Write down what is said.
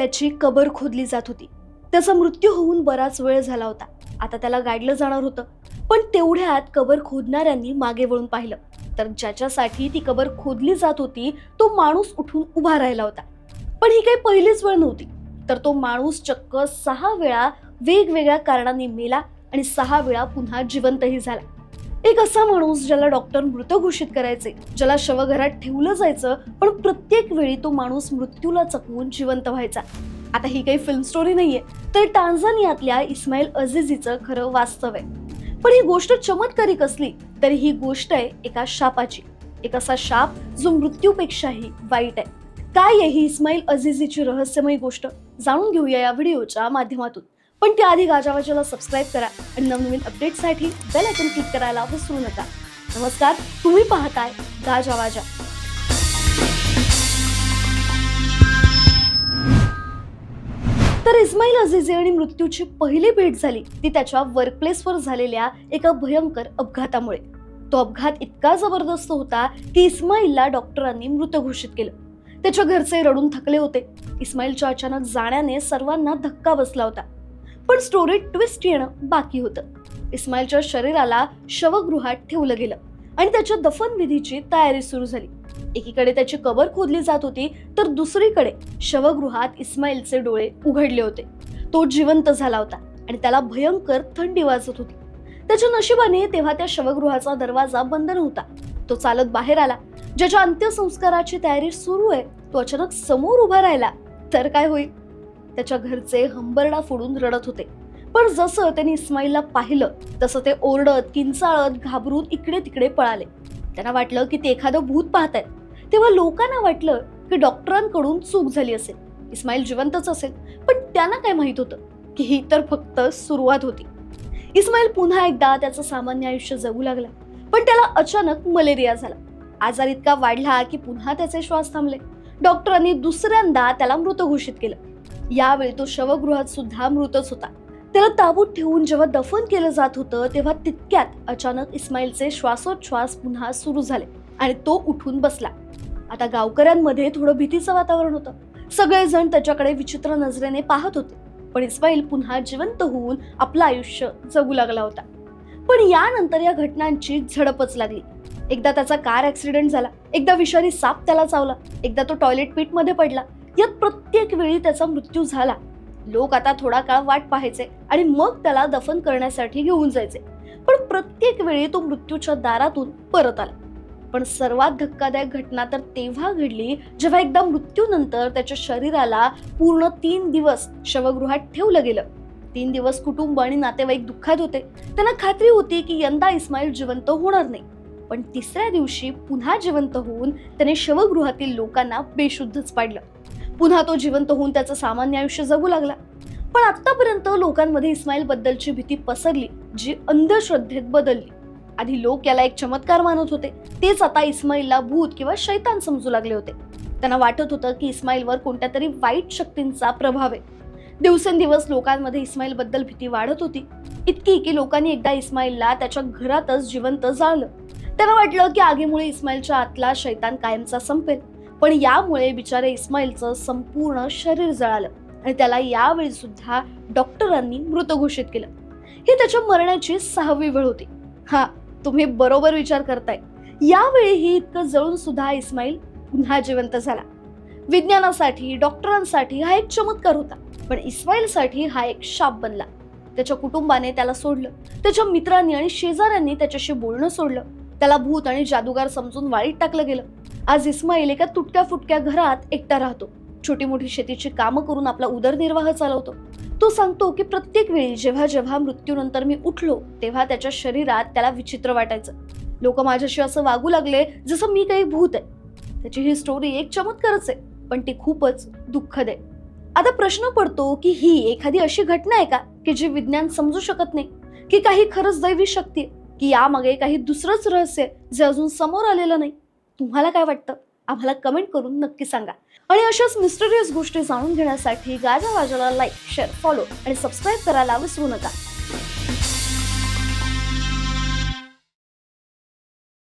त्याची कबर खोदली जात होती. त्याचा मृत्यू होऊन बराच वेळ झाला होता. आता त्याला गाडलं जाणार होतं. पण तेवढ्यात कबर खोदणाऱ्यांनी मागे वळून पाहिलं. तर ज्याच्यासाठी ती कबर खोदली जात होती तो माणूस उठून उभा राहिला होता. पण ही काही पहिलीच वेळ नव्हती. तर तो माणूस चक्क सहा वेळा वेगवेगळ्या कारणांनी मेला आणि सहा वेळा पुन्हा जिवंतही झाला. एक असा माणूस ज्याला डॉक्टर मृत घोषित करायचे ज्याला शवघरात ठेवलं जायचं पण प्रत्येक वेळी तो माणूस मृत्यूला चकवून जिवंत व्हायचा. आता ही काही फिल्म स्टोरी नाहीये तर टांझानियातल्या इस्माईल अझिझीचं खरं वास्तव आहे. पण ही गोष्ट चमत्कारिक असली तरी ही गोष्ट आहे एका शापाची. एक असा शाप जो मृत्यूपेक्षाही वाईट आहे. काय आहे ही इस्माईल अझिझीची रहस्यमयी गोष्ट? जाणून घेऊया या व्हिडिओच्या माध्यमातून. पण त्याआधी गाजावाजाला सबस्क्राईब करा आणि नवनवीन अपडेटसाठी बेल आयकन क्लिक करायला विसरू नका. नमस्कार तुम्ही पाहताय गाजावाजा तर इस्माईल अझिझी आणि मृत्यूची पहिली भेट झाली. ती त्याच्या वर्कप्लेसवर झालेल्या एका भयंकर अपघातामुळे. तो अपघात इतका जबरदस्त होता की इस्माईलला डॉक्टरांनी मृत घोषित केलं. त्याच्या घरचे रडून थकले होते. इस्माईलच्या अचानक जाण्याने सर्वांना धक्का बसला होता. पण स्टोरीत ट्विस्ट येणं बाकी होतं. इस्माईलच्या शरीराला शवगृहात ठेवलं गेलं आणि त्याच्या दफनविधीची तयारी सुरू झाली. एकीकडे त्याची कबर खोदली जात होती तर दुसरीकडे शवगृहात इस्माईलचे डोळे उघडले होते. तो जिवंत झाला होता आणि त्याला भयंकर थंडी वाजत होती. त्याच्या नशिबाने तेव्हा त्या शवगृहाचा दरवाजा बंद नव्हता. तो चालत बाहेर आला. ज्याच्या अंत्यसंस्काराची तयारी सुरू आहे तो अचानक समोर उभा राहिला. तर काय होईल? त्याच्या घरचे हंबरडा फोडून रडत होते. पण जसं त्यांनी इस्माईलला पाहिलं तसं ते ओरडत किंचाळत घाबरून इकडे तिकडे पळाले. त्यांना वाटलं की ते एखादं भूत पाहतायत. तेव्हा लोकांना वाटलं की डॉक्टरांकडून चूक झाली असेल. इस्माईल जिवंतच असेल पण त्यांना काय माहीत होतं की ही तर फक्त सुरुवात होती. इस्माईल पुन्हा एकदा त्याचं सामान्य आयुष्य जगू लागला पण त्याला अचानक मलेरिया झाला. आजार इतका वाढला की पुन्हा त्याचे श्वास थांबले. डॉक्टरांनी दुसऱ्यांदा त्याला मृत घोषित केलं. यावेळी तो शवगृहात सुद्धा मृतच होता. त्याला ताबूत ठेवून जेव्हा दफन केलं जात होतं तेव्हा तितक्यात अचानक इस्माईलचे श्वासोच्छ्वास पुन्हा सुरू झाले आणि तो उठून बसला. आता गावकऱ्यांमध्ये थोडं भीतीचं वातावरण होतं. सगळेजण त्याच्याकडे विचित्र नजरेने पाहत होते. पण इस्माईल पुन्हा जिवंत होऊन आपलं आयुष्य जगू लागला होता. पण यानंतर या घटनांची झडपच लागली. एकदा त्याचा कार ऍक्सिडेंट झाला. एकदा विषारी साप त्याला चावला. एकदा तो टॉयलेट पीठमध्ये पडला. यात प्रत्येक वेळी त्याचा मृत्यू झाला. लोक आता थोडा काळ वाट पाहायचे आणि मग त्याला दफन करण्यासाठी घेऊन जायचे. पण प्रत्येक वेळी तो मृत्यूच्या दारातून परत आला. पण सर्वात धक्कादायक घटना तर तेव्हा घडली जेव्हा एकदा मृत्यूनंतर त्याच्या शरीराला पूर्ण तीन दिवस शवगृहात ठेवलं गेलं. तीन दिवस कुटुंब आणि नातेवाईक दुःखात होते. त्यांना खात्री होती की यंदा इस्माईल जिवंत होणार नाही. पण तिसऱ्या दिवशी पुन्हा जिवंत होऊन त्याने शवगृहातील लोकांना बेशुद्धच पाडलं. पुन्हा तो जिवंत होऊन त्याचं सामान्य आयुष्य जगू लागला. पण आतापर्यंत लोकांमध्ये इस्माईल बद्दलची भीती पसरली जी अंधश्रद्धेत बदलली. आधी लोक याला एक चमत्कार मानत होते. तेच आता इस्माईलला भूत किंवा शैतान समजू लागले होते. त्यांना वाटत होतं की इस्माईलवर कोणत्या तरी वाईट शक्तींचा प्रभाव आहे. दिवसेंदिवस लोकांमध्ये इस्माईल बद्दल भीती वाढत होती. इतकी की लोकांनी एकदा इस्माईलला त्याच्या घरातच जिवंत जाळलं. त्यांना वाटलं की आगीमुळे इस्माईलच्या आतला शैतान कायमचा संपेल. पण यामुळे बिचारे इस्माईलचं संपूर्ण शरीर जळालं आणि त्याला यावेळी सुद्धा डॉक्टरांनी मृत घोषित केलं. ही त्याच्या मरण्याची सहावी वेळ होती. हा तुम्ही बरोबर विचार करताय. यावेळीही इतकं जळून सुद्धा इस्माईल पुन्हा जिवंत झाला. विज्ञानासाठी डॉक्टरांसाठी हा एक चमत्कार होता पण इस्माईलसाठी हा एक शाप बनला. त्याच्या कुटुंबाने त्याला सोडलं. त्याच्या मित्रांनी आणि शेजाऱ्यांनी त्याच्याशी बोलणं सोडलं. त्याला भूत आणि जादूगार समजून वाळीत टाकलं गेलं. आज इस्माईल एका तुटक्या फुटक्या घरात एकटा राहतो. छोटी मोठी शेतीची कामं करून आपला उदरनिर्वाह चालवतो. तो सांगतो की प्रत्येक वेळी जेव्हा जेव्हा मृत्यूनंतर मी उठलो तेव्हा त्याच्या शरीरात त्याला विचित्र वाटायचं. लोक माझ्याशी असं वागू लागले जसं मी काही भूत आहे. त्याची ही स्टोरी एक चमत्कारच आहे पण ती खूपच दुःखद आहे. आता प्रश्न पडतो की ही एखादी अशी घटना आहे का की जी विज्ञान समजू शकत नाही की काही खरंच दैवी शक्ती आहे? की यामागे काही दुसरंच रहस्य आहे जे अजून समोर आलेलं नाही. तुम्हाला काय वाटतं? आम्हाला कमेंट करून नक्की सांगा. आणि अशाच मिस्टरियस गोष्टी जाणून घेण्यासाठी गाजा वाजाला लाईक शेअर फॉलो आणि सबस्क्राईब करायला विसरू नका.